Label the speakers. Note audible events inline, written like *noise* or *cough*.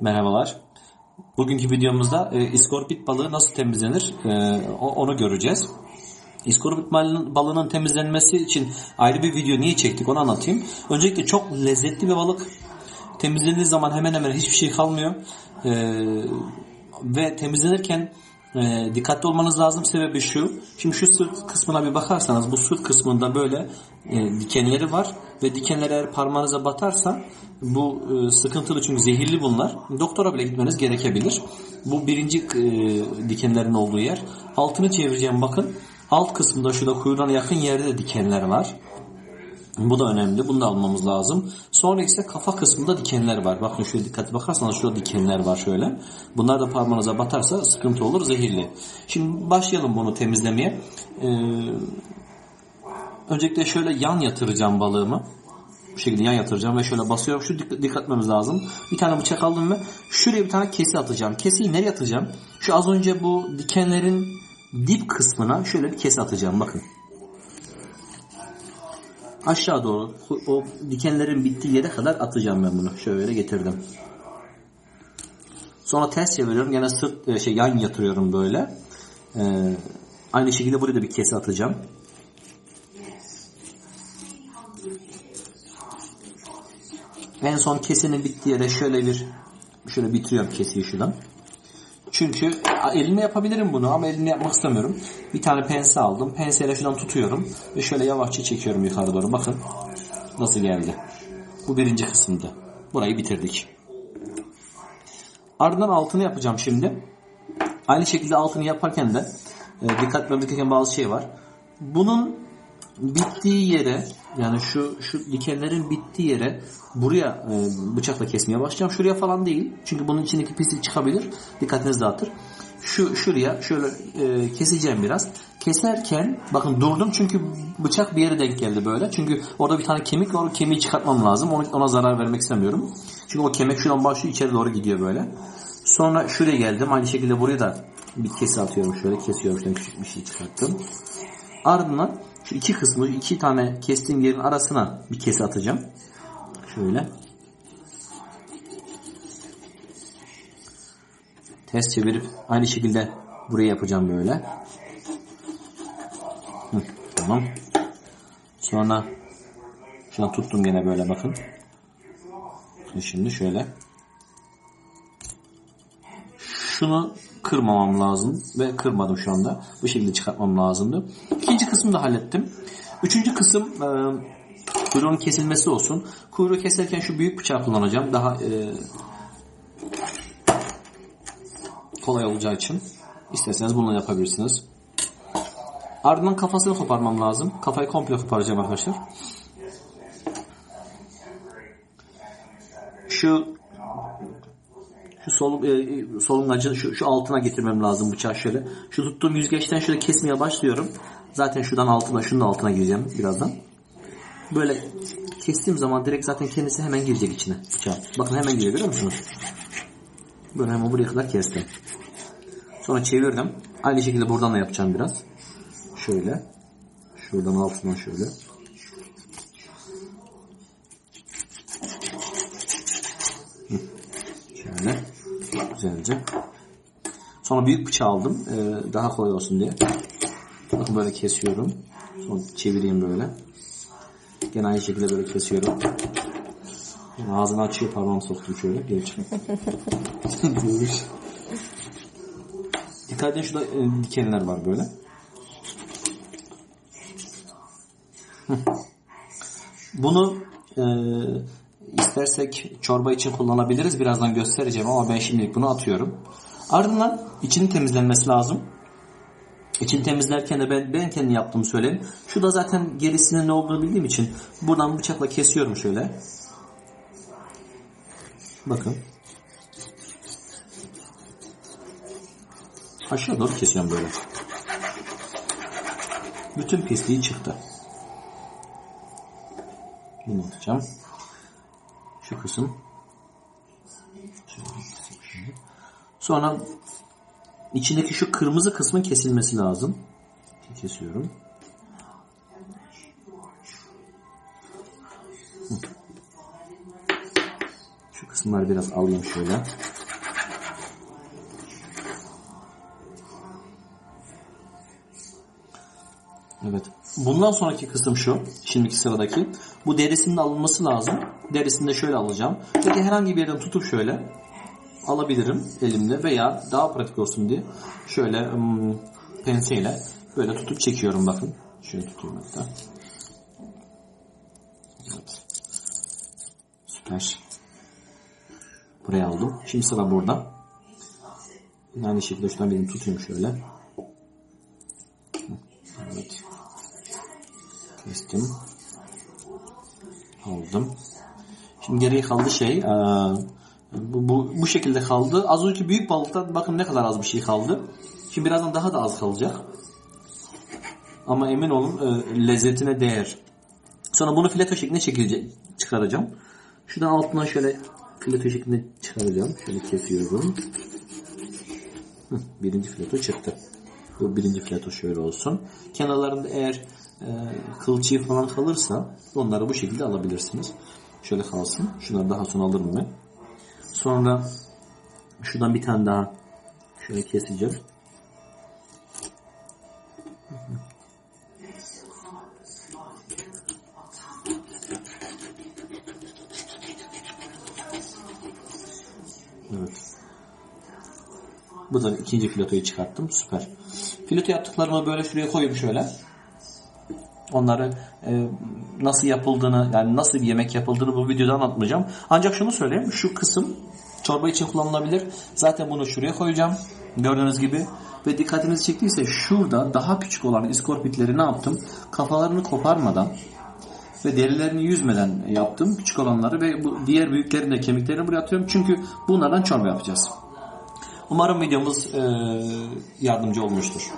Speaker 1: Merhabalar. Bugünkü videomuzda e, iskorpit balığı nasıl temizlenir e, onu göreceğiz. Balığının, balığının temizlenmesi için ayrı bir video niye çektik onu anlatayım. Öncelikle çok lezzetli bir balık. Temizlendiği zaman hemen hemen hiçbir şey kalmıyor. E, ve temizlenirken e, dikkatli olmanız lazım. Sebebi şu. Şimdi şu sırt kısmına bir bakarsanız bu sırt kısmında böyle e, dikenleri var ve dikenler eğer parmağınıza batarsa bu e, sıkıntılı çünkü zehirli bunlar. Doktora bile gitmeniz gerekebilir. Bu birinci e, dikenlerin olduğu yer. Altını çevireceğim bakın. Alt kısmında şurada kuyruğuna yakın yerde de dikenler var. Bu da önemli. Bunu da almamız lazım. Sonra ise kafa kısmında dikenler var. Bakın şöyle dikkatli bakarsanız şurada dikenler var şöyle. Bunlar da parmağınıza batarsa sıkıntı olur, zehirli. Şimdi başlayalım bunu temizlemeye. Ee, öncelikle şöyle yan yatıracağım balığımı. Bu şekilde yan yatıracağım ve şöyle basıyorum. Şu dik- dikkat etmemiz lazım. Bir tane bıçak aldım ve şuraya bir tane kesi atacağım. Kesiyi nereye atacağım? Şu az önce bu dikenlerin dip kısmına şöyle bir kesi atacağım. Bakın. Aşağı doğru o dikenlerin bittiği yere kadar atacağım ben bunu. Şöyle getirdim. Sonra ters çeviriyorum. Yine sırt e, şey yan yatırıyorum böyle. Ee, aynı şekilde buraya da bir kese atacağım. En son kesenin bittiği yere şöyle bir şöyle bitiriyorum keseyi şuradan. Çünkü elimle yapabilirim bunu ama elimle yapmak istemiyorum. Bir tane pense aldım. Penseyle şuradan tutuyorum ve şöyle yavaşça çekiyorum yukarı doğru. Bakın nasıl geldi. Bu birinci kısımdı. Burayı bitirdik. Ardından altını yapacağım şimdi. Aynı şekilde altını yaparken de e, dikkat etmemiz gereken bazı şey var. Bunun bittiği yere yani şu şu dikenlerin bittiği yere buraya e, bıçakla kesmeye başlayacağım. Şuraya falan değil. Çünkü bunun içindeki pislik çıkabilir. Dikkatinizi dağıtır. Şu şuraya şöyle e, keseceğim biraz. Keserken bakın durdum çünkü bıçak bir yere denk geldi böyle. Çünkü orada bir tane kemik var. O kemiği çıkartmam lazım. Ona, ona zarar vermek istemiyorum. Çünkü o kemik şuradan başlıyor içeri doğru gidiyor böyle. Sonra şuraya geldim. Aynı şekilde buraya da bir kesi atıyorum şöyle. Kesiyorum. Şuradan küçük bir şey çıkarttım. Ardından şu iki kısmı, iki tane kestiğim yerin arasına bir kese atacağım. Şöyle. Ters çevirip aynı şekilde buraya yapacağım böyle. Hı, tamam. Sonra şuna tuttum yine böyle bakın. Şimdi şöyle. Şunu kırmamam lazım ve kırmadım şu anda. Bu şekilde çıkartmam lazımdı. İkinci kısmı da hallettim. Üçüncü kısım e, kuyruğun kesilmesi olsun. Kuyruğu keserken şu büyük bıçağı kullanacağım. Daha e, kolay olacağı için. İsterseniz bunu yapabilirsiniz. Ardından kafasını koparmam lazım. Kafayı komple koparacağım arkadaşlar. Şu şu sol, e, solungacın şu, şu altına getirmem lazım bıçağı şöyle. Şu tuttuğum yüzgeçten şöyle kesmeye başlıyorum. Zaten şuradan altına şunun altına gireceğim birazdan. Böyle kestiğim zaman direkt zaten kendisi hemen girecek içine bıçağı. Bakın hemen giriyor görüyor musunuz? Böyle hemen buraya kadar kestim. Sonra çevirdim. Aynı şekilde buradan da yapacağım biraz. Şöyle. Şuradan altından şöyle. Şöyle. Güzelce. Sonra büyük bıçağı aldım. Ee, daha kolay olsun diye. Bakın böyle kesiyorum. Sonra çevireyim böyle. Gene aynı şekilde böyle kesiyorum. Ağzını açıyor parmağımı soktum şöyle. Geri. Dikkat *laughs* edin şurada e, dikenler var böyle. Bunu e, istersek çorba için kullanabiliriz. Birazdan göstereceğim ama ben şimdilik bunu atıyorum. Ardından içinin temizlenmesi lazım. İçini temizlerken de ben, ben kendi yaptığımı söyleyeyim. Şu da zaten gerisinin ne olduğunu bildiğim için buradan bıçakla kesiyorum şöyle. Bakın. Aşağı doğru kesiyorum böyle. Bütün pisliği çıktı. Bunu atacağım. Şu kısım. Sonra içindeki şu kırmızı kısmın kesilmesi lazım. kesiyorum. Şu kısımları biraz alayım şöyle. Evet. Bundan sonraki kısım şu. Şimdiki sıradaki. Bu derisinin alınması lazım. Derisini de şöyle alacağım. Peki herhangi bir yerden tutup şöyle alabilirim elimle veya daha pratik olsun diye şöyle ım, penseyle böyle tutup çekiyorum bakın. Şöyle tutayım hatta. Evet. Süper. Buraya aldım. Şimdi sıra burada. Aynı şekilde şuradan birini tutayım şöyle. Evet. Kestim. Aldım. Şimdi geriye kaldı şey. eee, bu, bu, bu şekilde kaldı. Az önceki büyük balıkta bakın ne kadar az bir şey kaldı. Şimdi birazdan daha da az kalacak. Ama emin olun e, lezzetine değer. Sonra bunu fileto şeklinde çekilecek, çıkaracağım. Şuradan altından şöyle fileto şeklinde çıkaracağım. Şöyle kesiyorum. Birinci fileto çıktı. Bu birinci fileto şöyle olsun. Kenarlarında eğer e, kılçığı falan kalırsa onları bu şekilde alabilirsiniz. Şöyle kalsın. Şunları daha sonra alırım ben. Sonra şuradan bir tane daha şöyle keseceğim. Evet. Bu da ikinci filotoyu çıkarttım. Süper. Filoto yaptıklarımı böyle şuraya koyayım şöyle. Onları e, nasıl yapıldığını yani nasıl bir yemek yapıldığını bu videoda anlatmayacağım. Ancak şunu söyleyeyim. Şu kısım çorba için kullanılabilir. Zaten bunu şuraya koyacağım. Gördüğünüz gibi. Ve dikkatinizi çektiyse şurada daha küçük olan iskorpitleri ne yaptım? Kafalarını koparmadan ve derilerini yüzmeden yaptım. Küçük olanları ve bu diğer büyüklerin de kemiklerini buraya atıyorum. Çünkü bunlardan çorba yapacağız. Umarım videomuz yardımcı olmuştur.